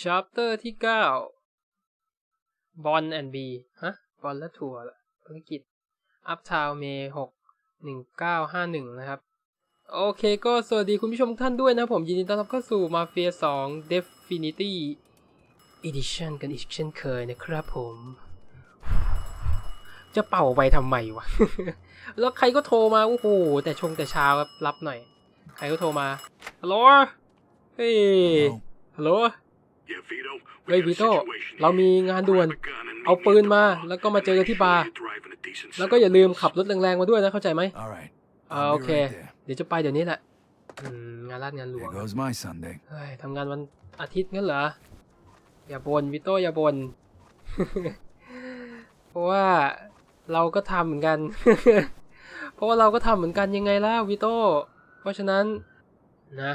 chapter ที่เก้าบอลแอนบีฮะบอลและทัวร์ภารกิจ Uptown เมย์หกหนึ่งเก้าห้าหนึ่งนะครับ โอเคก็สวัสดีคุณผู้ชมทุกท่านด้วยนะผมยินดีต้อนรับเข้าสู่ Mafia 2 Definity Edition กันอีกเช่นเคยนะครับผม จะเป่าไปทำไมวะ แล้วใครก็โทรมา โอ้โห แต่ชงแต่เช้าครับ รับหน่อย ใครก็โทรมาฮัลโหลเฮ้ยฮัลโหล Yeah, Vito. เฮ้ย we วิ got โต้ a situation เรา here. มีงานด่วน Grab a gun and meet เอา me ปืน at the มา bar. แล้วก็มาเจอกันที่บาร์ You're driving a decent แล้วก็อย่าลืม service. ขับรถแรงๆมาด้วยนะเข้าใจไหม All right. อ่า I'll โอ be เค right there. เดี๋ยวจะไปเดี๋ยวนี้แหละอืมงานราชงานหลวง There goes my Sunday. เฮ้ยทำงานวันอาทิตย์งั้นเหรอ อย่าบน่นวิโต้อย่าบน่นเพราะว่าเราก็ทำเหมือนกัน เพราะว่าเราก็ทำเหมือนกันยังไงล่ะวิโต้เพราะฉะนั้นนะ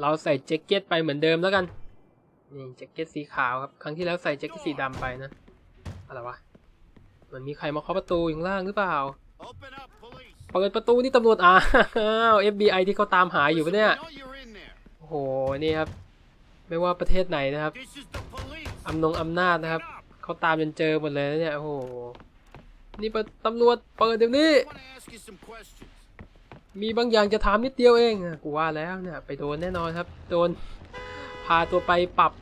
เราใส่แจ็คเก็ตไปเหมือนเดิมแล้วกัน นี่แจ็คเก็ตสีขาวครับ ครั้งที่แล้วใส่แจ็คเก็ตสีดำไปนะ อะไรวะเหมันมีใครมาเคาะประตูอยู่ข้างล่างหรือเปล่า Open up, police. เปิดประตูนี่ตำรวจอ้าว FBI ที่เขาตามหาอยู่ปะเนี่ย I know you're in there. โอ้โห นี่ครับ ไม่ว่าประเทศไหนนะครับ This is the police. อำนงอำนาจนะครับ เขาตามจนเจอหมดเลยนะเนี่ย โอ้โห นี่เปิดตำรวจเปิดเดี๋ยวนี้ I want to ask you some questions. มีบางอย่างจะถามนิดเดียวเองอะกูว่าแล้วเนี่ย ไปโดนแน่นอนครับ โดนพาตัวไปปรับ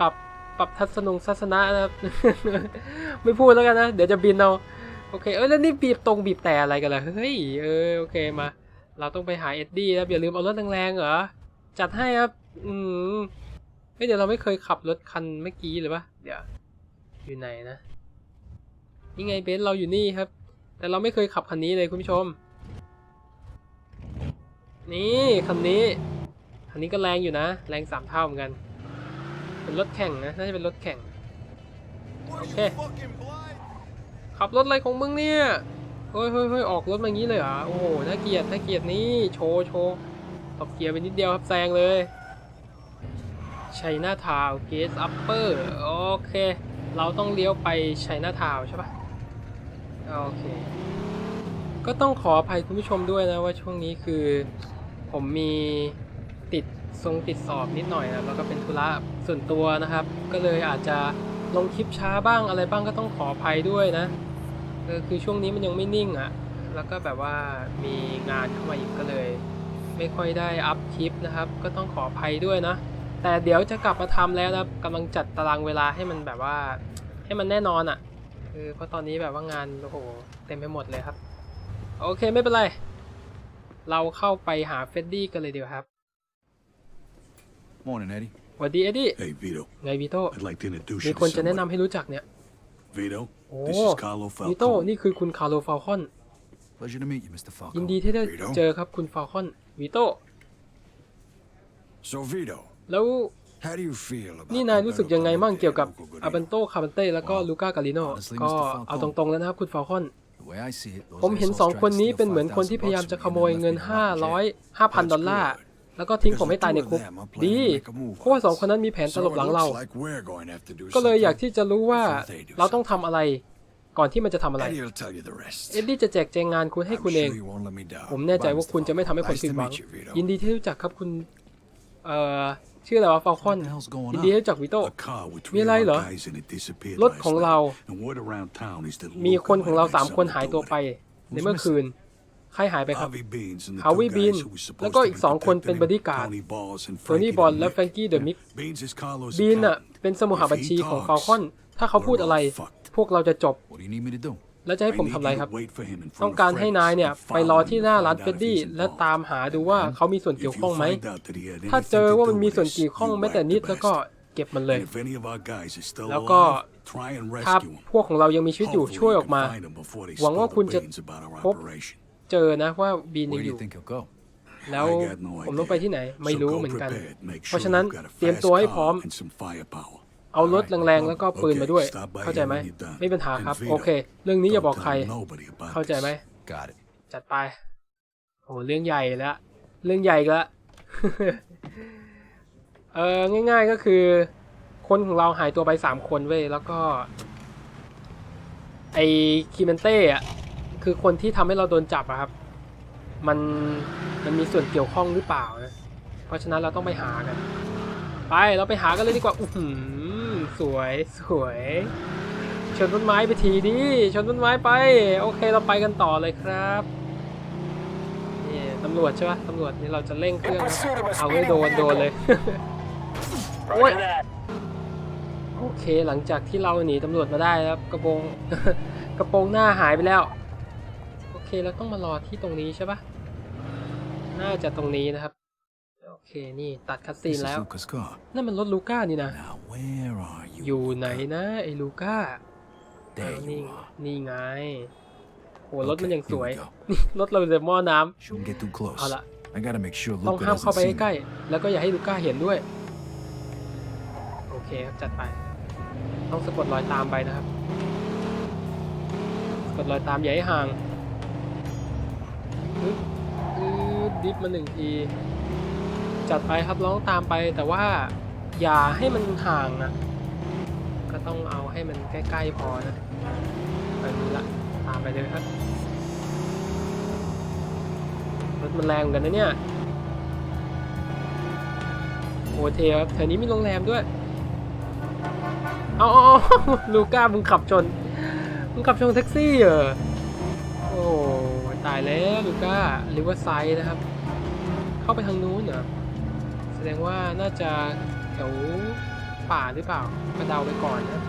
ปรับปรับทัศนงทัศนะนะครับ ไม่พูดแล้วกันนะ เดี๋ยวจะบินเอาโอเคเอ้ยแล้วนี่บีบตรงบีบแต่อะไรกันล่ะเฮ้ยเออโอเคมา เราต้องไปหาเอ็ดดี้ครับอย่าลืมเอารถแรงๆเหรอจัดให้ครับ อืมเฮ้ยเดี๋ยวเราไม่เคยขับรถคันเมื่อกี้เลยปะเดี๋ยวอยู่ไหนนะนี่ไงเบนซ์เราอยู่นี่ครับ แต่เราไม่เคยขับคันนี้เลยคุณผู้ชม นี่คันนี้ นนี้ก็แรงอยู่นะ แรงสามเท่าเหมือนกัน เป็นรถแข่งนะ น่าจะเป็นรถแข่ง What, Okay. fucking blind? ขับรถอะไรของมึงเนี่ย เฮ้ยเฮ้ยเฮ้ยออกรถมางนี้เลยเหรอ โอ้โห น่าเกียดน่าเกียดนี่ โชว์โชว์ตบเกียร์ไปนิดเดียวครับแซงเลยชัยนาทาวเกสอัปเปอร์ โอเค เราต้องเลี้ยวไปชัยนาทาวใช่ปะโอเค ก็ต้องขออภัยคุณผู้ชมด้วยนะว่าช่วงนี้คือผมมี ทรงติดสอบนิดหน่อยนะแล้วก็เป็นธุระส่วนตัวนะครับ ก็เลยอาจจะลงคลิปช้าบ้างอะไรบ้างก็ต้องขออภัยด้วยนะคือช่วงนี้มันยังไม่นิ่งอะ่ะแล้วก็แบบว่ามีงานเข้ามาอีกก็เลย ไม่ค่อยได้อัพคลิปนะครับ ก็ต้องขออภัยด้วยนะ แต่เดี๋ยวจะกลับมาทำแล้วนะกำลังจัดตารางเวลาให้มันแบบว่าให้มันแน่นอนอะ่ะคือเพราะตอนนี้แบบว่างานโอ้โหเต็มไปหมดเลยครับ โอเคไม่เป็นไร เราเข้าไปหาเฟดดี้กันเลยเดีกว่าครับ Morning, Eddie. สวัสดีเอ็ดดี้ Hey, Vito. ไงวีโต้ I'd like to introduce มี you คน to จะแนะนำ someone. ให้รู้จักเนี่ย Vito, โอ้ this is Carlo วีโต้ Falcone. นี่คือคุณคาร์โลฟาลคอน Pleasure to meet you, Mr. Falco. ยินดีที่ได้วีโต้เจอครับคุณฟาลคอนวีโต้ So Vito, แล้ว how do you feel about นี่นายรู้สึกยังไงมั่งเกี่ยวกับ Loco Guerrero? อาบันโตคาบันเต้แล้วก็ลูก้ากาลิโน honestly, ก็ Mr. Falcone เอาตรงๆแล้วนะครับคุณฟาลคอน The way I see it, those ผมเห็น assholes สอง tried คน to นี้ steal เป็นเหมือนคนที่5,000พยายามจะ bucks ข from โม me ย and เงิน left me locked in. 500 5,000 ดอลลาร์ แล้วก็ทิ้งผมให้ตายในคุก ดีเพราะว่าสองคนนั้นมีแผนต So ลบ it หลังเรา looks like we're going to have to do ก็เลยอยาก something. ที่จะรู้ว่า before they do เราต้องทำอะไร ก่อนที่มันจะทำอะไร Eddie will tell you the rest. เอ็ดดี้จะแจกแจงงานคุณให้ I'm คุณเอง sure you won't let me down. ผมแน่ใจว่าคุณจะไม่ทำให้ผม Nice ผิด to หวัง meet you, Vito. ยินดีที่รู้จักครับคุณเอ่อชื่ออะไรวะฟาลคอน What the hell's going ยิน on? ดีที่รู้จักวิโต้ A car with Mi three of lai our lo. guys in it disappeared รถ last ของเรา night. And word around town is that มี Luca คนของเรา might have สามคน something หาย to ตัว do with ไป it. ในเมื่อคืน ใครหายไปครับ Harvey Beans and the Howie two Bean guys who were supposed แล้วก็ to อีก be สองคนเป็น protecting him, bodyguard Tony Balls and โทนี่ Frankie บอล the และ Mick. แฟรงกี้เดอะมิก Beans is Carlos บีนอะ accountant. เป็นสมุหบัญชีของฟาลคอน ถ้าเขาพูดอะไร พวกเราจะจบ What do you need me to do? แล้วจะให้ผม I ทำ need อะไร you ครับ to wait for him in front ต้อง of การให้ Fred's นายเนี่ย and ไปรอ follow ที่ him หน้า to ร้าน find เฟ out ด if ดี้ he's และ involved. ตามหาดูว่าเขามีส่วนเกี่ยว If ข้อง you ไหม find out that he had ถ้า anything เจอ to ว่า do มันมี with ส่วน this, เกี่ยวข้อง you แม้แต่ whack นิด the แล้วก็ bastard. เก็บมันเลย And if any of our guys is still แล้วก็ alive, try and ถ้า rescue him. พวกของเรายังมีชีวิตอยู่ Hopefully ช่วย you ออก can มา find him before they หวังว่า spill คุณ the จะ beans about our พบ operation. เจอนะว่าบีนยัง Where อ do ยู่ you think he'll go? แล้ว I got no ผมต้องไป idea. ที่ไหน ไม่ So รู้ go เหมือนกัน prepared. Make เพราะ sure ฉะนั้น you've got a เตรียม fast ตัวให้พร้อม car and some firepower. เอารถแรงๆแล้วก็ปืนมาด้วย Okay, stop by เข้าใจไหม here when you're done. ไม่เป็นปัญหาครับ And Vito, โอเค เรื่องนี้อย่าบอก Don't ใคร tell nobody about เข้าใจ this. ไหม Got it. จัดไปโหเรื่องใหญ่แล้วเรื่องใหญ่อีกแล้วเออง่าย ๆก็คือ คนของเราหายตัวไปสามคนเว้ยแล้วก็ ไอคิเมนเต้อะ คือคนที่ทำให้เราโดนจับอะครับ มันมันมีส่วนเกี่ยวข้องหรือเปล่านะ เพราะฉะนั้นเราต้องไปหากัน ไปเราไปหากันเลยดีกว่าอื้อสวยสวยชนต้นไม้ไปทีดิชนต้นไม้ไป โอเคเราไปกันต่อเลยครับนี่ตำรวจใช่ปะตำรวจนี่เราจะเร่งเครื่องเอาให้โดนโดนเลยโอ้ยโอเคหลังจากที่เราหนีตำรวจมาได้ครับ กระโปรงกระโปรงหน้าหายไปแล้ว เคเราต้องมารอที่ตรงนี้ใช่ปะน่าจะตรงนี้นะครับ โอเคนี่ตัดคัดซี This น is แล้ว Luca's car. นั่นมันรถลูก้านี่นะ Now, where are you? อยู่ไหนนะไอ้ลูก้า There นี่ you are. นี่ไงโหรถมัน Okay, ยังสวย here we go. นี่รถเราจะหม้อน้ำ Shouldn't get too close. เอาละ I gotta make sure ต้อง Luca ห้ามเข้า doesn't ไป see ใกล้ me. ๆแล้วก็อย่าให้ลูก้าเห็นด้วย โอเคครับจัดไป ต้องสะกดรอยตามไปนะครับ สะกดรอยตามอย่าให้ห่าง ปึ๊บปึ๊บดิฟมาหนึ่งทีจัดไปครับร้องตามไปแต่ว่าอย่าให้มันห่างนะก็ต้องเอาให้มันใกล้ๆพอนะไปนี้ละตามไปเลยครับรถมันแรงกันนะเนี่ยโอเทครับแถวนี้มีโรงแรมด้วยเอาลูก้ามึงขับชนมึงขับชนแท็กซี่เหรอ ตายแล้วลูก้าริเวอร์ไซด์นะครับ เข้าไปทางนู้นเหรอแสดงว่าน่าจะแถวป่าหรือเปล่าก็เดาไปก่อนนะ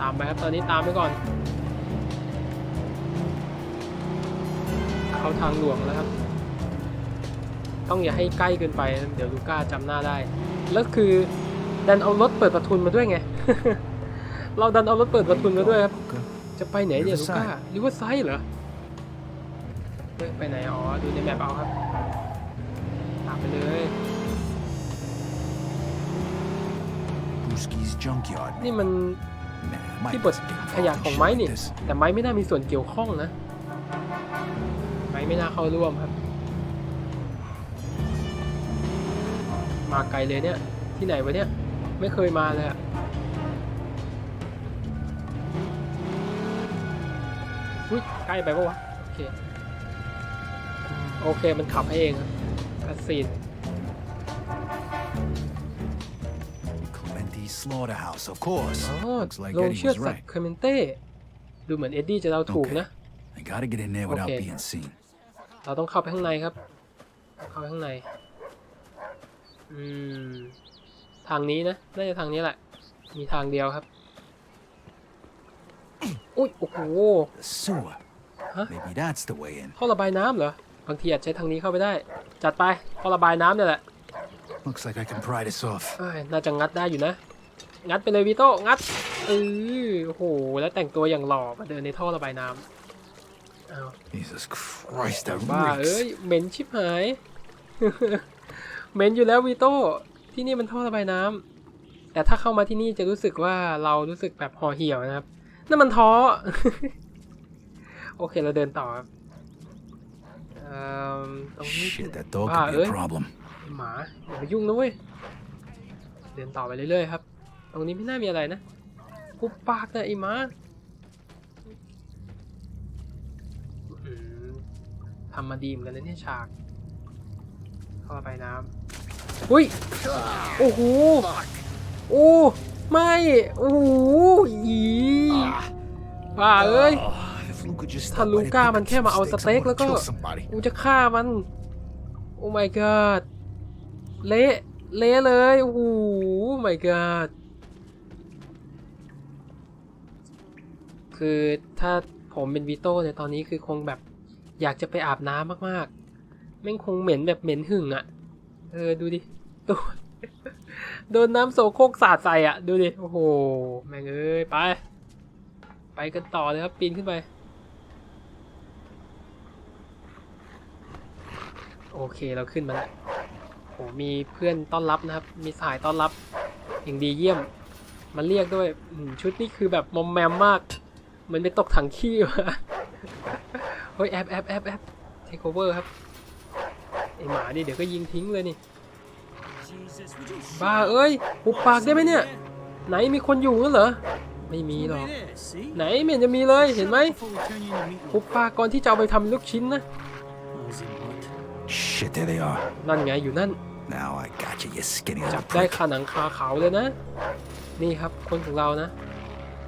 ตามไปครับตอนนี้ตามไปก่อน เข้าทางหลวงแล้วครับ ต้องอย่าให้ใกล้เกินไปนะเดี๋ยวลูก้าจำหน้าได้ แล้วคือดันเอารถเปิดประทุนมาด้วยไง เราดันเอารถเปิดประทุนมาด้วยครับ จะไปไหนเนี่ยลูก้า Riverside ริเวอร์ไซด์เหรอเฮ้ยไปไหนอ๋อดูในแมปเอาครับตามไปเลย Brewski's junkyard. นี่มัน Man, Mike ที่บด doesn't get ขยะ involved in ของ shit ไม้ like นี่ this. แต่ไม้ไม่น่ามีส่วนเกี่ยวข้องนะ ไม้ไม่น่าเข้าร่วมครับ มาไกลเลยเนี่ย ที่ไหนวะเนี่ย ไม่เคยมาเลยอะ ใกล้ไปปะวะ โอเค โอเค มันขับให้เองครับคัสซีน Clementi Slaughterhouse, of course. อ๋อ Looks like โรง Eddie เชือด was สัต right. ว์เคอร์เมนเต้ ดูเหมือนเอ็ดดี้จะเดาถูกนะ I gotta get in there without Okay. being seen. เราต้องเข้าไปข้างในครับ เข้าไปข้างใน อืม ทางนี้นะ น่าจะทางนี้แหละ มีทางเดียวครับ อุ้ย โอ้โห The sewer. Huh? Maybe that's the way in. ท่อระบายน้ำเหรอ บางทีอาจใช้ทางนี้เข้าไปได้ จัดไปท่อระบายน้ำเนี่ยแหละ Looks like I can pry this off. เอ้ยน่าจะงัดได้อยู่นะ งัดไปเลยวิโต้งัดเออโอ้โห แล้วแต่งตัวอย่างหล่อมาเดินในท่อระบายน้ำอ้าว Jesus Christ, that บ้าเอ้ย reeks. เหม็นชิบหาย เหม็นอยู่แล้ววีโต้ที่นี่มันท่อระบายน้ำแต่ถ้าเข้ามาที่นี่จะรู้สึกว่าเรารู้สึกแบบห่อเหี่ยวนะครับนั่นมันท้อ โอเคเราเดินต่อครับเอิ่มตรงนี้ Shit, that dog บ้า could be เอ้ย a problem. หมาอย่าไปยุ่งนะเว้ย เดินต่อไปเรื่อยๆครับ ตรงนี้ไม่น่ามีอะไรนะปุบปากนะไอ้หมาอื้อหือทำมาดีเหมือนกันนะเนี่ยฉากเข้าไปน้ำอุ้ย โอ้โห โอ้ ไม่ โอ้โหอีบ้าเอ้ย Oh, if Luca just ถ้า stopped ลู by to ก้า pick มัน up แค่มา some เอาส sticks, I เต็ก would've แล้วก็ killed somebody. กูจะฆ่ามัน โอ้ my god เละเละเลยโอ้โห my god คือถ้าผมเป็นวีโต้เนี่ยตอนนี้คือคงแบบอยากจะไปอาบน้ำมากๆแม่งคงเหม็นแบบเหม็นหึ่งอะ่ะ เออดูดิโดนโดนน้ำโซโครกสาดใส่อะ่ะ ดูดิ โอ้โห แม่งเอ้ย ไป ไปกันต่อเลยครับ ปีนขึ้นไป โอเคเราขึ้นมาแล้วโหมีเพื่อนต้อนรับนะครับ มีสายต้อนรับอย่างดีเยี่ยม มันเรียกด้วยชุดนี้คือแบบมอมแมมมากเหมือนไปตกถังขี้มาเฮ้ยแอบแอบแอบแอบเทคโอเวอร์ครับไอหมานี่เดี๋ยวก็ยิงทิ้งเลยนี่บ้าเอ้ยหุบปากได้ไหมเนี่ย ไหนมีคนอยู่นั่นเหรอไม่มีหรอก ไหนไม่เห็นจะมีเลยเห็นไหมหุบปากก่อนที่จะเอาไปทำลูกชิ้นนะ Shit, there they are. นั่นไงอยู่นั่น Now I got you, you skinny จั little บได้ prick. คาหนังคาเขาเลยนะ นี่ครับคนของเรานะ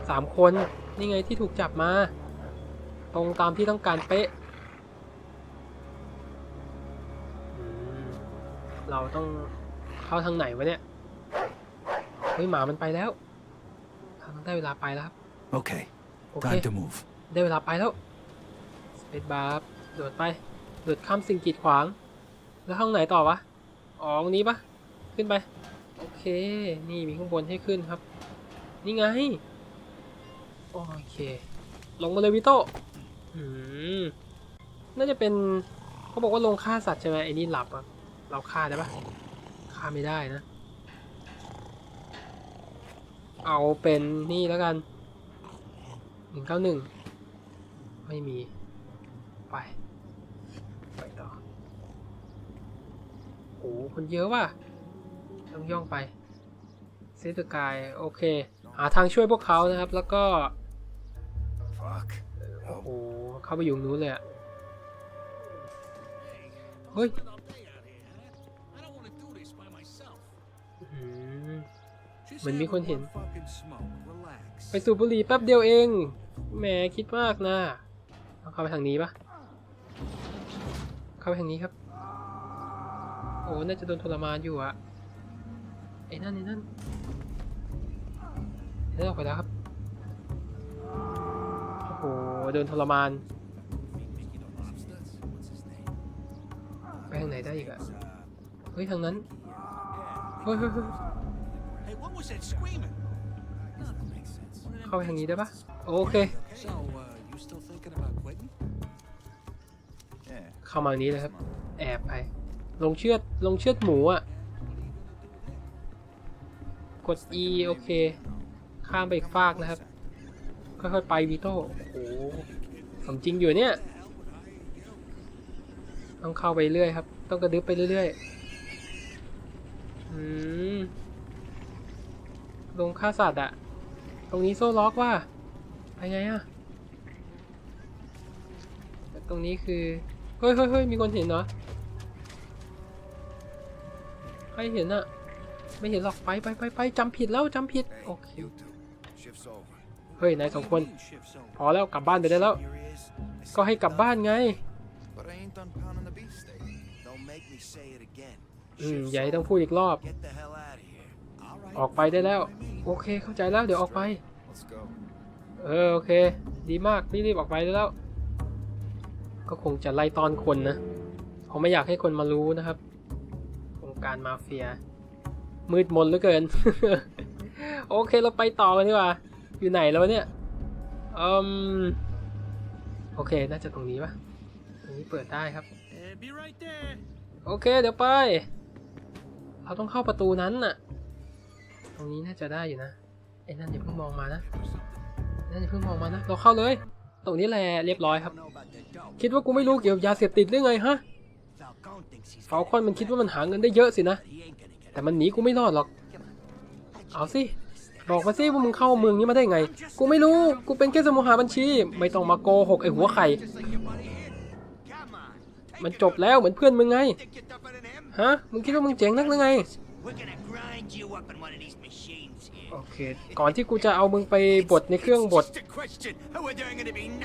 สามคนนี่ไงที่ถูกจับมา ตรงตามที่ต้องการเป๊ะอืมเราต้องเข้าทางไหนวะเนี่ยเฮ้ยหมามันไปแล้วทางได้เวลาไปแล้วครับ Okay, โอเค time to move. ได้เวลาไปแล้วสเปซบาร์โดดไป โดดข้ามสิ่งกีดขวาง แล้วห้องไหนต่อวะ อ๋อตรงนี้ปะขึ้นไป โอเค นี่มีข้างบนให้ขึ้นครับ นี่ไง โอเค ลงมาเลยวิโต้อืมน่าจะเป็นเขาบอกว่าลงฆ่าสัตว์ใช่ไหมไอ้นี่หลับอะเราฆ่าได้ปะฆ่าไม่ได้นะ เอาเป็นนี่แล้วกันหนึ่งเก้าหนึ่งไม่มี ไปต่อโอ้ คนเยอะว่ะต้องย่องไปเซตกายโอเค หาทางช่วยพวกเขานะครับ แล้วก็ Fuck. โอ้โหเข้าไปอยู่ตรงนู้นเลยอะเฮ้ยอืมเหมือนมีคนเห็น ไปสูบบุหรี่แป๊บเดียวเองแหมคิดมากนะเอาเข้าไปทางนี้ปะเข้าไปทางนี้ครับโอ้น่าจะโดนทรมานอยู่อะไอ้นั่นไอ้นั่นไอ้นั่นออกไปแล้วครับ โอ้โหโดนทรมาน ไปทางไหนได้อีกอะเฮ้ยทางนั้น เฮ้ยเฮ้ยเฮ้ย Hey, what was that screaming? เข้าไปทางนี้ได้ปะโอเค So, uh, you still thinking about quitting? Yeah. เข้ามาทางนี้เลยครับ แอบไป ลงเชือดลงเชือดหมูอะกด E โอเค ข้ามไปอีกฟากนะครับ ค่อยๆไปวีโต้โอ้โหสมจริงอยู่เนี่ย ต้องเข้าไปเรื่อยครับ ต้องกระดึบไปเรื่อยๆอืมลงฆ่าสัตว์อะตรงนี้โซ่ล็อกว่าไปไงอะตรงนี้คือ เฮ้ยเฮ้ยเฮ้ยมีคนเห็นเหรอ ใครเห็นอะไม่เห็นหรอกไปไปไปไปจำผิดแล้วจำผิดโอเค You two. Shift's over. เฮ้ยนายสองคน Shift's over. พอแล้วกลับบ้านไปได้แล้ว Furious? ก็ให้กลับบ้านไง But I ain't done pounding the beefsteak. Don't make me say it again. อืมอย่าให้ต้องพูดอีกรอบ Get the hell out of here. All right. ออกไปได้แล้ว โอเคเข้าใจแล้วเดี๋ยวออกไป Let's go. เออโอเค ดีมากรีบๆออกไปได้แล้ว ก็คงจะไล่ตอนคนนะผมไม่อยากให้คนมารู้นะครับโครง การมาเฟีย มืดมนเหลือเกิน โอเคเราไปต่อกันดีกว่า อยู่ไหนแล้วเนี่ยอืมโอเค น่าจะตรงนี้ปะตรงนี้เปิดได้ครับ โอเค เดี๋ยวไป เราต้องเข้าประตูนั้นน่ะ ตรงนี้น่าจะได้อยู่นะไอ้นั่นอย่าเพิ่งมองมานะนั่นอย่าเพิ่งมองมานะ เราเข้าเลย ตรงนี้แหละเรียบร้อยครับ คิดว่ากูไม่รู้เกี่ยวกับยาเสพติดหรือไงฮะ Falcone thinks he's ฟาลคอนมันคิดว่ามันหาเงินได้เยอะสินะ แต่มันหนีกูไม่รอดหรอก เอาสิ บอกมาสิว่ามึงเข้าเมืองนี้มาได้ไง กูไม่รู้ กูเป็นแค่สมุหาบัญชี ไม่ต้องมาโกหกไอหัวไข่ มันจบแล้วเหมือนเพื่อนมึงไง ฮะ มึงคิดว่ามึงเจ๋งนักหรือไง โอเค ก่อนที่กูจะเอามึงไปบดในเครื่องบด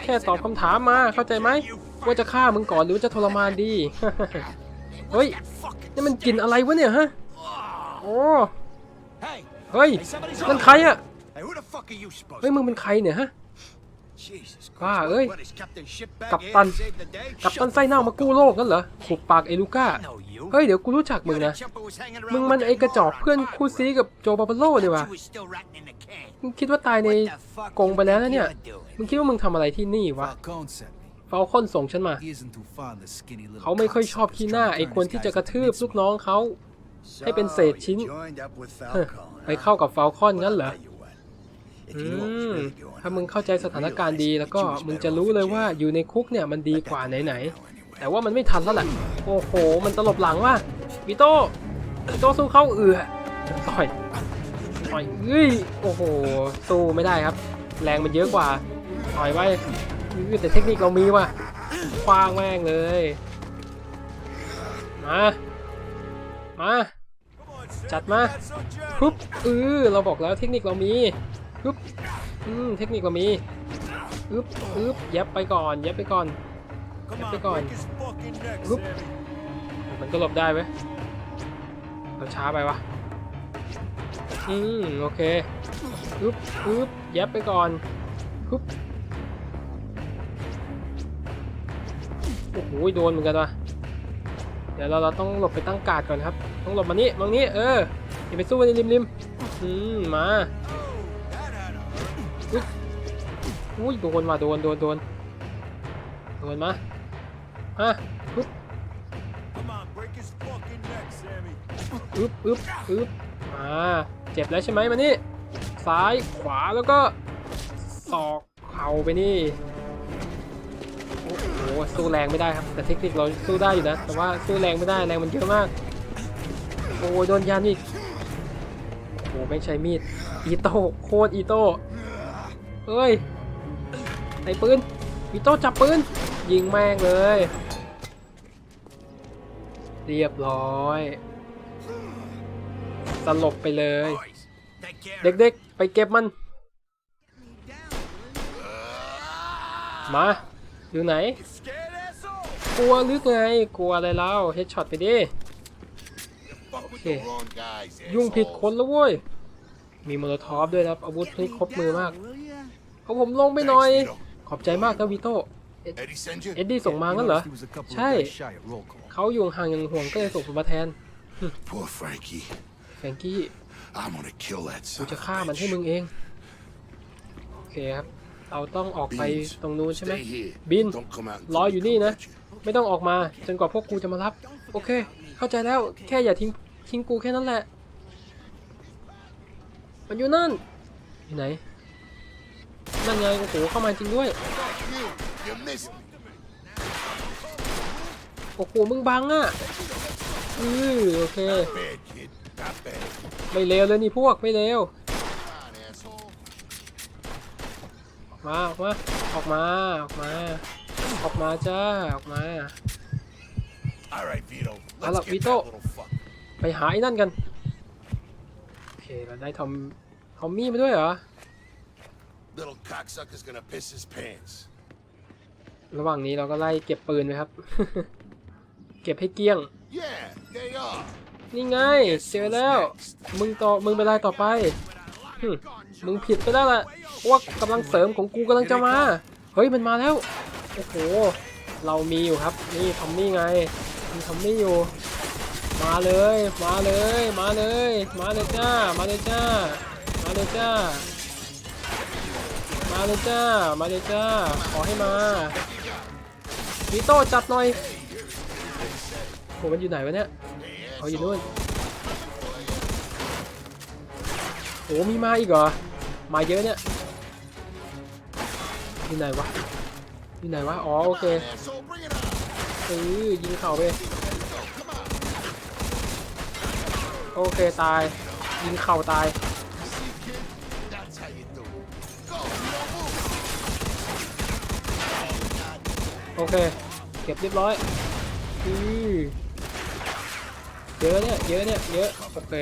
แค่ตอบคำถามมา เข้าใจไหม ว่าจะฆ่ามึงก่อนหรือจะทรมานดี เฮ้ย นี่มันกลิ่นอะไรวะเนี่ยฮะโอ้ Hey, เฮ้ย somebody's นั่นใครอะ hey, who the fuck are you supposed เฮ้ยมึงเป็นใครเนี่ยฮะ Jesus บ้า Christ. เอ้ย What is Captain Shipbag กัป here ตัน to save the day? กับตันไส้เน่ามากู้โลกนั่นเหรอขุบปากไอ้ลูก้า I know you. เฮ้ยเดี๋ยวกูรู้จักมึง You're นะ the chump who was hanging มึง around มัน with ไอ้ that กระจอก moron เพื่อนคู่ซีกับโจบาบาโลนี่วะ You was still rotting in the can. มึงคิดว่าตายใน What the fuck กรงไปแล้วนะเนี่ย you doing? มึงคิดว่ามึงทำอะไรที่นี่วะ Falcone sent me. ฟาลคอนส่งฉันมา He isn't too fond of skinny little เขาไม่ค่อยชอบ cocksuckers ขี้หน้า trying to ไอ้ turn คน his ที่ guys จะกระ into ทืบ mincemeat. ลูกน้องเขา ให้เป็นเศษ So, ชิ้น you joined up with เฮ้ย Falcone, ไป huh? เข้ากับฟาลคอนงั้นเหรอ Tell you what, if อื you know what's ม really going ถ้ามึง on, เข้าใจสถานการณ์ดี you realize แล้วก็ that you was มึง better จะ off รู้ in เลยว่า jail. อยู่ในคุกเนี่ยมันดีกว่า That ไหน don't matter anyway. ๆแต่ว่ามันไม่ทันแล้วแหละโอ้โห มันตลบหลังว่ะวิโต้วิโต้สู้เข้าเอือต่อยต่อยเฮ้ย โอ้โห สู้ไม่ได้ครับ แรงมันเยอะกว่า ต่อยไว้อื้อ แต่เทคนิคเรามีว่ะคว้างแม่งเลย มา มา จัดมาฮึบเออเราบอกแล้วเทคนิคเรามีฮึบอืมเทคนิคเรามีอึบอึบยับไปก่อนยับไปก่อนยับไปก่อนฮึบมันก็หลบได้เว้ยเราช้าไปวะอืมโอเคอึบอึบยับไปก่อนฮึบ โอ้โหโดนเหมือนกันวะเดี๋ยวเราเราต้องหลบไปตั้งการ์ดก่อนครับ ต้องหลบมานี่มานี้เอออย่าไปสู้กันริมริมอืมมาอุ้ยอุ้ยโดนว่ะโดนโดนโดนโดนมาฮะปึ๊บอึ๊บอึ๊บอึ๊บมาเจ็บแล้วใช่ไหมมานี่ซ้ายขวาแล้วก็ศอกเข่าไปนี่ สู้แรงไม่ได้ครับ แต่เทคนิคเราสู้ได้อยู่นะ แต่ว่าสู้แรงไม่ได้แรงมันเยอะมาก โอ้ยโดนยันอีกโอ้ไม่ใช้มีด อีโต้โคตรอีโต้เอ้ยไอ้ปืนอีโต้จับปืน ยิงแม่งเลย เรียบร้อยสลบไปเลย เด็กๆ ไปเก็บมัน มา อยู่ไหน Scared asshole! กลัวหรือไง กลัวอะไรแล้วเฮดช็อตไปดิ Fuck with Okay. the wrong guys, ยุ่งผิด asshole. คนแล้วเว้ย มีโมโลทอฟด้วยนะครับ อาวุธนี่ครบมือมาก เอาผมลงไปหน่อย Thanks, Vito. ขอบใจมากนะวีโต้ Eddie send you? เอ็ดดี้ส่งมางั้นเหรอ He was a couple of Hey. guys shy at roll call. เขาอยู่ห่างอย่างห่วงก็เลยส่งผมมาแทน Poor Frankie. แฟรงกี้ I'm gonna kill that กู son จะ of a ฆ่ามัน bitch. ให้มึงเอง โอเคครับ เราต้องออกไป Beans, ตรงนู้นใช่ไหม stay here. บิน Don't come out รอ until อยู่ we นี่ come นะ at you. ไม่ต้องออกมาจนกว่าพวกกูจะมารับ โอเค เข้าใจแล้วแค่อย่าทิ้งทิ้งกูแค่นั้นแหละ มันอยู่นั่นอยู่ไหนนั่นไงโอ้โหเข้ามาจริงด้วย You, you missed me. โอ้โหมึงบังอะอือโอเค Bad kid. Not bad. ไม่เลวเลยนี่พวกไม่เลว มาออกมาออกมาออกมาออกมาจ้าออกมา All right, Vito. I Let's love get Vito. that little fuck. ไปหาไอ้นั่นกันโอเคเราได้ทอมทอมมี่มาด้วยเหรอ Little cocksucker's gonna piss his pants. ระหว่างนี้เราก็ไล่เก็บปืนไปครับ เก็บให้เกลี้ยง Yeah, they are. นี่ไงเจอแล้ว มึงต่อมึงไปไล่ต่อไปหึ มึงผิดไปแล้วล่ะว่ากำลังเสริมของกูกำลังจะมา เฮ้ยมันมาแล้ว โอ้โห เรามีอยู่ครับ นี่ทอมมี่ไง มีทอมมี่อยู่ มาเลย มาเลย มาเลย มาเลยจ้า มาเลยจ้า มาเลยจ้า มาเลยจ้า มาเลยจ้า ขอให้มาวิโต้จัดหน่อยโหมันอยู่ไหนวะเนี่ยเขาอยู่นู่นโอ้มีมาอีกเหรอ มาเยอะเนี่ยยู่ไหนวะยู่ไหนวะ อ๋อ โอเคเออยิงเข่าไป โอเค ตาย ยิงเข่าตาย โอเค เก็บเรียบร้อยอือเยอะเนี่ย เยอะเนี่ย เยอะ โอเค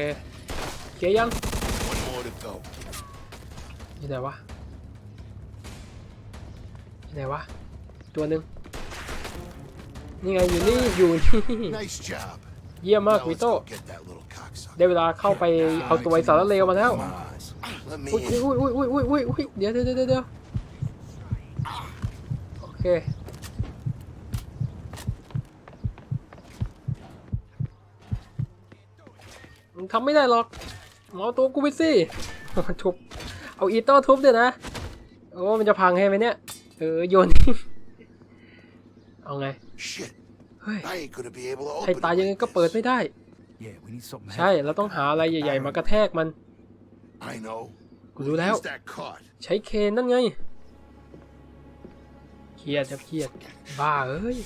เกียยัง One more to go. อยู่ ไหนวะอยู่ไหนวะ ตัวหนึ่งนี่ไงอยู่นี่อยู่นี่ Nice job. เยี่ยมมาก Now วิ let's โต้ go get that little cocksucker. ได้เวลาเข้าไปเอาตัวไอ้สารเลวมาแล้ว Come on. Let me อุ้ย in. อุ้ยอุ้ยอุ้ยอุ้ยอุ้ยอุ้ยเดี๋ยวเดี๋ยวเดี๋ยวเดี๋ยวโอเคมึงทำไม่ได้หรอกเอาตัวกูไปสิทุบ เอาอีโต้ทุบเดี๋ยวนะ โอ้มันจะพังให้ไหมเนี่ย เออโยน เอาไง Shit. เฮ้ย I ain't gonna be able to ใคร open ตาย it ยังไง like ก็เปิด this. ไม่ได้ Yeah, we need something ใช่ heavy. เราต้องหาอะไรใหญ่ ๆ มากระแทกมัน I know. กูรู้แล้ว Use that cart. ใช้เคนนั่นไง เครียดครับเครียด บ้าเอ้ย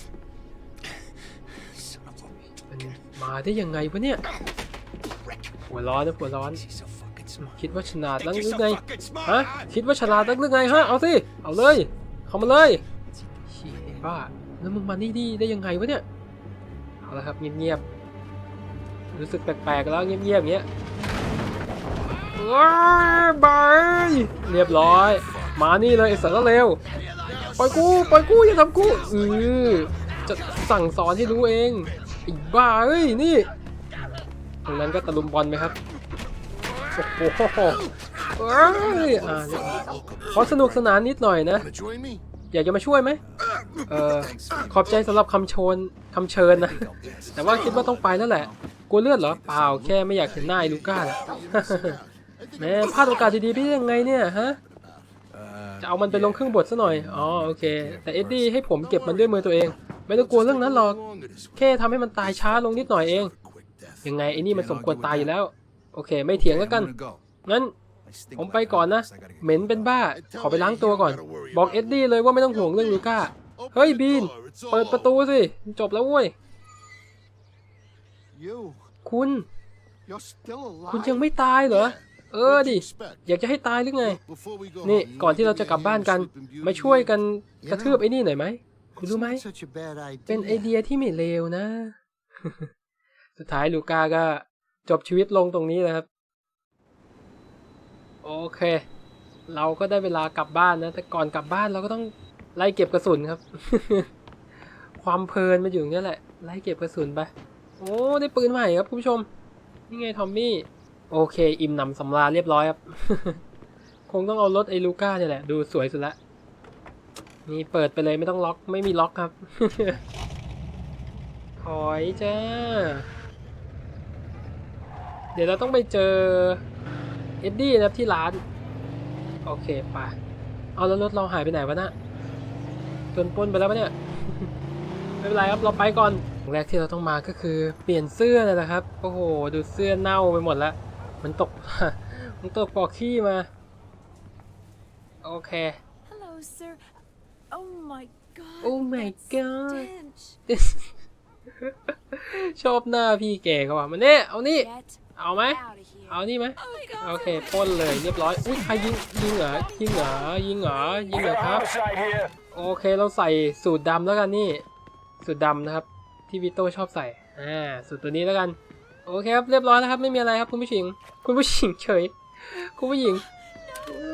Son of a bitch. มันมาได้ยังไงวะเนี่ย หัวร้อนนะหัวร้อน He's so fucking smart. คิดว่าฉลาดนัก Think ห you're รือ so ไง fucking smart, ฮะ huh? คิดว่าฉลาดนักหรือไงฮะเอาสิเอาเลยเข้ามาเลยเชี่ยไอ้บ้าแล้วมึงมานี่ดีได้ยังไงวะเนี่ยฮเอาละครับเงียบๆรู้สึกแปลกๆแล้วเงียบๆอย่างเงี้ยว้ายบายเรียบร้อย มานี่เลยไอ้สารเลวปล่อยกูปล่อยกูอย่าทำกูเออจะสั่งสอนให้รู้เองไอ้บ้าเอ้ยนี่ตรงนั้นก็ตะลุมบอลไหมครับ โอ้โหเอ้ยอ่าเรียบร้อยขอสนุกสนานนิดหน่อยนะ Wanna join me? อยากจะมาช่วยไหมเออขอบใจสำหรับคำชนคำเชิญนะ แต่ว่าคิดว่าต้องไปแล้วแหละ กลัวเลือดเหรอ เปล่า แค่ไม่อยากเห็นหน้าไอ้ลูก้าแหละแหม่พลาดโอกาสดีๆไปได้ยังไงเนี่ยฮะ จะเอามันไปลงเครื่องบดซะหน่อย อ๋อโอเค แต่เอ็ดดี้ให้ผมเก็บมันด้วยมือตัวเอง ไม่ต้องกลัวเรื่องนั้นหรอก Longer this แค่ทำให้มันตายช้าลงนิดหน่อยเอง quick death. ยังไงไอ้นี่มันสมควรตายอยู่แล้ว โอเค ไม่เถียงแล้วกัน งั้น ผมไปก่อนนะ เหม็นเป็นบ้า ขอไปล้างตัวก่อน บอกเอ็ดดี้เลยว่าไม่ต้องห่วงเรื่องลูก้า เฮ้ยบีน เปิดประตูสิ จบแล้วเว้ย You, คุณ you're still alive. คุณยังไม่ตายเหรอ เออ What do ดิ you expect? อยากจะให้ตายหรือไง Before we go นี่ home, you ก่อน want ที่เรา to จะ give กลับ me บ้าน your กัน Sleeping Beauty มาช่วยกัน back? กระทืบไอ้นี่หน่อยไหม คุณรู้ไหม It's not such a bad idea. เป็นไอเดียที่ไม่เลวนะ สุดท้ายลูก้าก็ จบชีวิตลงตรงนี้นะครับ โอเค เราก็ได้เวลากลับบ้านนะ แต่ก่อนกลับบ้านเราก็ต้องไล่เก็บกระสุนครับ ความเพลินมาอยู่นี้แหละ ไล่เก็บกระสุนไป โอ้ได้ปืนใหม่ครับคุณผู้ชม นี่ไงทอมมี่ โอเค อิ่มหนำสำราญเรียบร้อยครับ คงต้องเอารถไอ้ลูก้าเนี่ยแหละ ดูสวยสุดละ นี่เปิดไปเลยไม่ต้องล็อก ไม่มีล็อกครับ ถอยจ้า เดี๋ยวเราต้องไปเจอเอ็ดดี้นะครับที่ร้าน โอเคไปเอาแล้วรถเราหายไปไหนวะนะโดนปล้นไปแล้วปะเนี่ยไม่เป็นไรครับเราไปก่อนอย่างแรกที่เราต้องมาก็คือเปลี่ยนเสื้อนั่นแหละครับโอ้โหดูเสื้อเน่าไปหมดแล้วมันตกมันตกปอกขี้มาโอเค Hello, sir. Oh my god. Oh my that God. stench. ชอบหน้าพี่แกเขาว่ะมันเนี่ยเอานี่ Get เอาไหมเอานี่ไหมโอเคปล้นเลยเรียบร้อยอุ้ยใครยิงยิงเหรอยิงเหรอยิงเหรอยิงเหรอครับ โอเคเราใส่สูตรดำแล้วกันนี่ สูตรดำนะครับ ที่วิโต้ชอบใส่อ่าสูตรตัวนี้แล้วกัน โอเคครับเรียบร้อยแล้วครับไม่มีอะไรครับคุณผู้หญิง คุณผู้หญิงเฉย คุณผู้หญิง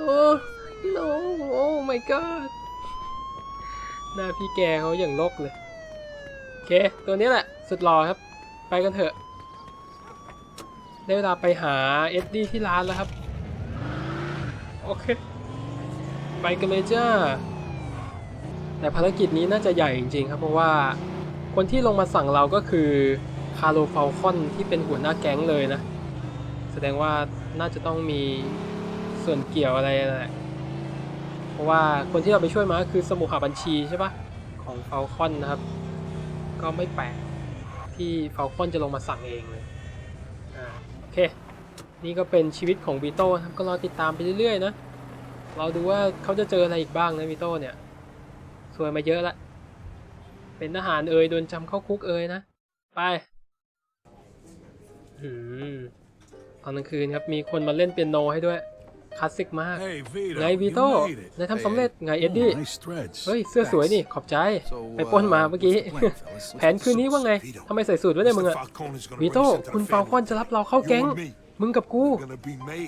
โอ้ no โอ้ my god หน้าพี่แกเขาอย่างลกเลย โอเค ตัวนี้แหละ สุดหล่อครับ ไปกันเถอะ ได้เวลาไปหาเอ็ดดี้ที่ร้านแล้วครับ โอเค ไปกันเลยจ้า แต่ภารกิจนี้น่าจะใหญ่จริงๆครับ เพราะว่าคนที่ลงมาสั่งเราก็คือคาร์โลฟาลคอนที่เป็นหัวหน้าแก๊งเลยนะ แสดงว่าน่าจะต้องมีส่วนเกี่ยวอะไรแหละเพราะว่าคนที่เราไปช่วยมาคือสมุหบัญชีใช่ปะของฟาลคอนนะครับ ก็ไม่แปลกที่ฟาลคอนจะลงมาสั่งเองเลย เค นี่ก็เป็นชีวิตของวีโต้ครับก็รอติดตามไปเรื่อยๆนะเราดูว่าเขาจะเจออะไรอีกบ้างนะวีโต้เนี่ยสวยมาเยอะละ เป็นทหารเอ่ยโดนจำเข้าคุกเอ่ยนะ ไปอืมตอนกลางคืนครับมีคนมาเล่นเปียโนให้ด้วย คลาสสิกมาก Hey, Vito. ไง you วีโต้ made it. นายทำสำเร็จ ไงเอ็ดดี้ Oh, nice threads. เฮ้ย เสื้อสวยนี่ ขอบใจ ไปปล้นมาเมื่อกี้ แผนคืนนี้ว่าไง ทำไมใส่สูตรไว้เนี่ยมึงอะวีโต้ คุณฟาลคอนจะรับเราเข้าแก๊ง มึงกับกู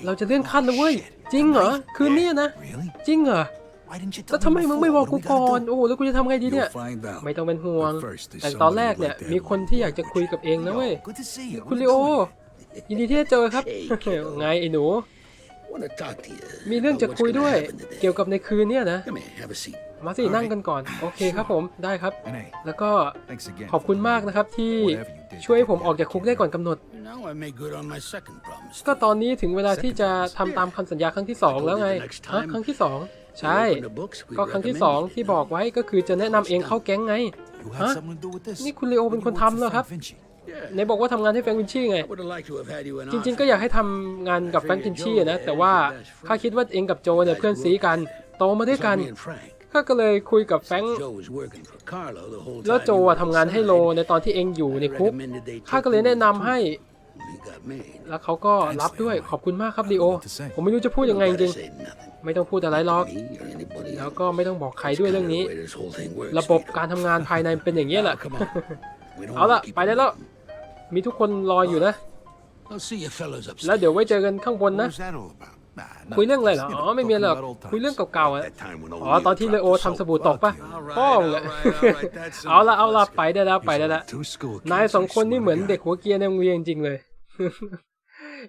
เราจะเลื่อนขั้นแล้วเว้ย จริงเหรอ คืนนี้นะ Really? จริงเหรอ Why didn't you แล้วทำไมมึงไม่บอกกูก่อน What โอ้โห แล้วกูจะทำไงดีเนี่ย You'll find out. ไม่ต้องเป็นห่วง But first, there's แต่ตอนแรก somebody เนี่ย right there มีคนที่อยากจะคุยกับเองนะเว้ย Good to see you. คุณ What ลี you โอ doing? ยินดีที่ได้เจอครับ Hey, ไงไอ้หนู มีเรื่อง about จะ what's คุย gonna ด้วย happen today. เกี่ยวกับในคืนเนี่ยนะ Come here, have a seat. มาสินั่งกันก่อน โอเคครับผม ได้ครับ And hey, แล้วก็ thanks again. ขอบคุณมากนะครับที่ Whatever you did ช่วยให้ผมออกจากคุกได้ก่อนกำหนด Now I made good on my second promise. ก็ตอนนี้ถึงเวลาที่จะทำตามคำสัญญาครั้งที่สองแล้วไงฮะครั้งที่สองใช่ We open the books, we ก็ครั้งที่สอง recommend ที่บอกไว้ก็คือจะแนะนำเองเข้าแก๊งไง You Huh? had something to do with this? นี่คุณลีโอเป็นคนทำเหรอครับ Vinci. Yeah. ไหนบอกว่าทำงานให้แฟรงค์วินชี่ไง I would have liked to have had you in จริง ๆ ก็อยากให้ทำงานกับแฟรงค์วินชี่อะนะ แต่ว่าข้าคิดว่าเองกับโจเนี่ยเพื่อนซีกันโตมาด้วยกัน Me and Frank. ข้าก็เลยคุยกับแฟรงค์ Joe was working for Carlo the whole แล้ว time โจ he อะ was ทำงานให้โล outside. ในตอนที่เองอยู่ใน I คุก recommended they take ข้าก็เลยแนะนำให้ We got made. แล้วเขาก็รับด้วยขอบคุณมากครับดีโอ to say? ผมไม่รู้จะพูดยังไงจ Don't ริง gotta say nothing. ๆไม่ต้องพูดอะไรหรอก Me or anybody แล้ว else. ก็ไม่ต้องบอกใครด้วยเรื่องนี้ Kinda the way this whole thing works, ระบบ Vito. การทำงานภายในเป็นอย่างนี้ยแหละ Now, come on. We don't เอาละ wanna keep ไปได้แล้ว มีทุกคนรออยู่นะ I'll see you fellas แล้ว upstairs. เดี๋ยวไว้เจอกันข้างบนนะ What's that all about? Nah, คุยเรื่องอะไรเหรอ nothing. อ๋อ ไม่มีอะไรหรอก คุยเรื่องเก่าๆอะ That time when อ๋อ ตอนที่เลโอทำสบู่ตกปะ Alright, พ่อมึงอะ alright, alright, that's เอาละ enough. เอาละ Let's ไปได้แล้วไปได้แล้ว Two school นาย kids, สอง I คนนี่ swear เหมือน to เด็ก God. หัวเกรียร์ในโรงเรียนจริงๆเลย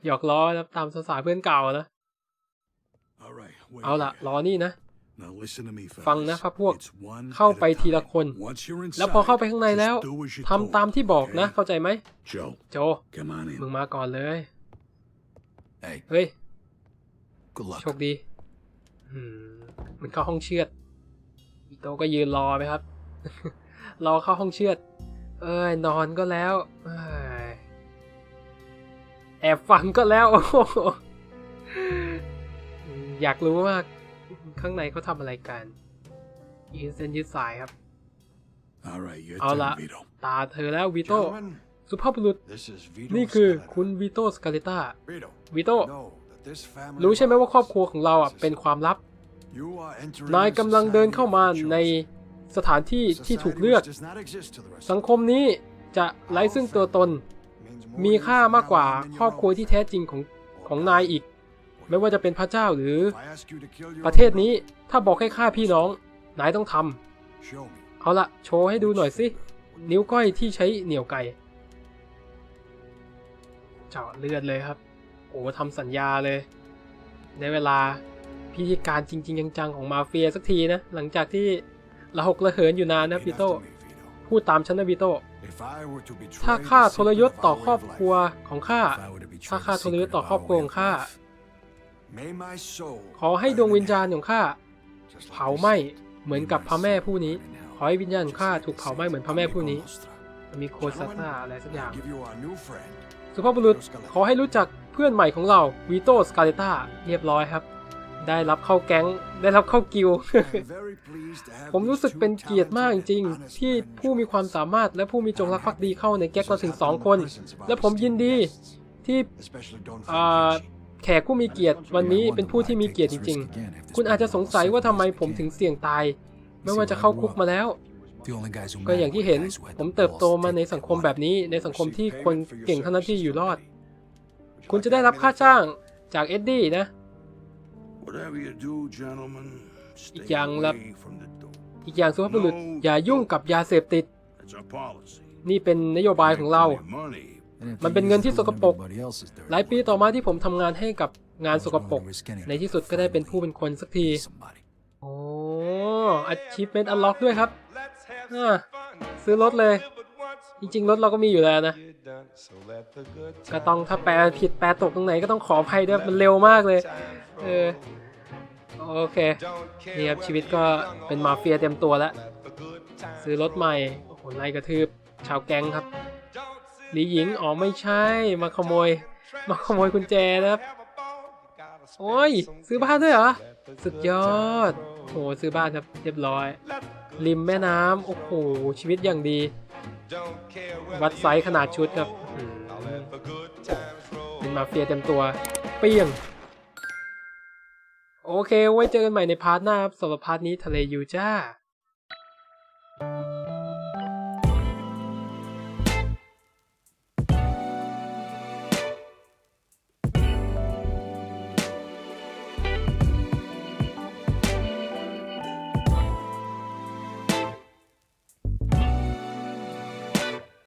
หยอกล้อนะตามภาษาเพื่อนเก่านะ Alright, wait เอาละ here. รอนี่นะ Now listen to me, fellas. ฟังนะพรรคพวก It's one เข้า at a ไปทีละ time. คน Once you're แล้วพอ inside, เข้าไปข้างในแล้ว just do as you're ทำตามที่ told, บอกนะ okay? เข้าใจไหม Joe, โจ come on มึง in. มาก่อนเลย Hey, เฮ้ย good luck. โชคดีอืมเหมันเข้าห้องเชือดอีโตก็ยืนรอไปครับ รอเข้าห้องเชือด เอ้ยนอนก็แล้วเอ้ยแอบฟังก็แล้วโอ้โหอยากรู้มาก ข้างในเขาทำอะไรกันยืนเส้นยืดสายครับ Alright, your เอา turn, ละ Vito. ตาเธอแล้ววิโต Gentlemen, สุภาพบุรุษ this is Vito นี่คือ Scaletta. คุณวิโตสกาเลตา Vito, วิโต know that this family รู้ใช่ไหมว่าครอบครัว lies ของเราอะ is เป็นความลับ You are entering นาย a กำลังเดิน society เข้ามา of the ใน chosen. สถานที่ที่ Society ถูกเลือก which does not exist to the rest สัง of คมนี้จะไร้ซึ่งตัวตน us. Means more มี to you ค่า from มากกว่า now on than ครอบครัว your ที่ own แท้จริงของของนายอีก ไม่ว่าจะเป็นพระเจ้าหรือ If I ask you to kill your ประเทศ own นี้ brother, ถ้าบอกให้ฆ่าพี่น้องนายต้องทำ show me. เอาละโชว์ให้ดูหน่อยสินิ้วก้อยที่ใช้เหนี่ยวไก่เจาะเลือดเลยครับ โอ้ทำสัญญาเลยในเวลาพิธีการจริง ๆ จังๆของมาเฟียสักทีนะ หลังจากที่ระหกระเหินอยู่นานนะ Repeat วิโต after me, Vito. พูดตามฉันนะวิโต If I were to betray ถ้า the ข้าทรยศ secret of ต่อ our ครอบ way of ครัว life, ของข้า If I were to betray ถ้า the ข้าทรยศ secret ต่อ of ครอบ our ครัว way ของ of ข้า ขอให้ดวงวิญญาณของข้า just like เผา this ไหม้ city. เหมือนกับพระแม่ผู้นี้ ขอให้วิญญาณของข้าถูกเผาไหม้เหมือนพระแม่ผู้นี้ มีโคซาซ่าอะไรสักอย่าง Give you our new friend. สุภาพบุรุษขอให้รู้จักเพื่อนใหม่ของเราวีโตสกาเลตาเรียบร้อยครับ ได้รับเข้าแก๊ง ได้รับเข้ากิลด์ I'm very pleased to have ผมรู้ these สึก two เป็นเกียรติมากจ talented ริง and ๆ honest ที่ men ผู้มีความสามารถและผู้มีจงรักภักดีเข้าในแก๊งเราถึง2คน และผมยินดีที่ Especially Don อ่า Fernandez. แขกผู้มีเกียรติวันนี้เป็นผู้ที่มีเกียรติจริง ๆ คุณอาจจะสงสัยว่าทำไมผมถึงเสี่ยงตาย ไม่ว่าจะเข้าคุกมาแล้ว ก็อย่างที่เห็นผมเติบโตมาในสังคมแบบนี้ในสังคมที่คนเก่งเท่านั้นที่อยู่รอด คุณจะได้รับค่าจ้างจากเอ็ดดี้นะ Whatever you do, gentlemen, stay อีกอย่างละ away from the door. อีกอย่างสุภาพบุรุษอย่ายุ่งกับยาเสพติด That's our policy. นี่เป็นนโยบายของเรา Make money. มันเป็นเงินที่สกปรก หลายปีต่อมาที่ผมทำงานให้กับงานสกปรก ในที่สุดก็ได้เป็นผู้เป็นคนสักที โอ้ achievement unlock ด้วยครับอ่าซื้อรถเลย จริงๆ รถเราก็มีอยู่แล้วนะ ก็ต้องถ้าแปลผิดแปลตกตรงไหนก็ต้องขออภัยด้วย มันเร็วมากเลย เออ โอเค นี่ครับชีวิตก็เป็นมาเฟียเต็มตัวแล้ว ซื้อรถใหม่โอ้โหไล่กระทืบชาวแก๊งครับ หลีหญิงอ๋อไม่ใช่มาขโมย มาขโมยกุญแจนะครับ โอ้ย ซื้อบ้านด้วยเหรอ สุดยอดโอ้ซื้อบ้านครับเรียบร้อย ริมแม่น้ำโอ้โหชีวิตอย่างดี วัดไซส์ขนาดชุดครับเป็นมาเฟียเต็มตัว เปี้ยง โอเค ไว้เจอกันใหม่ในพาร์ทหน้าครับสำหรับพาร์ทนี้ทะเลยูจ้า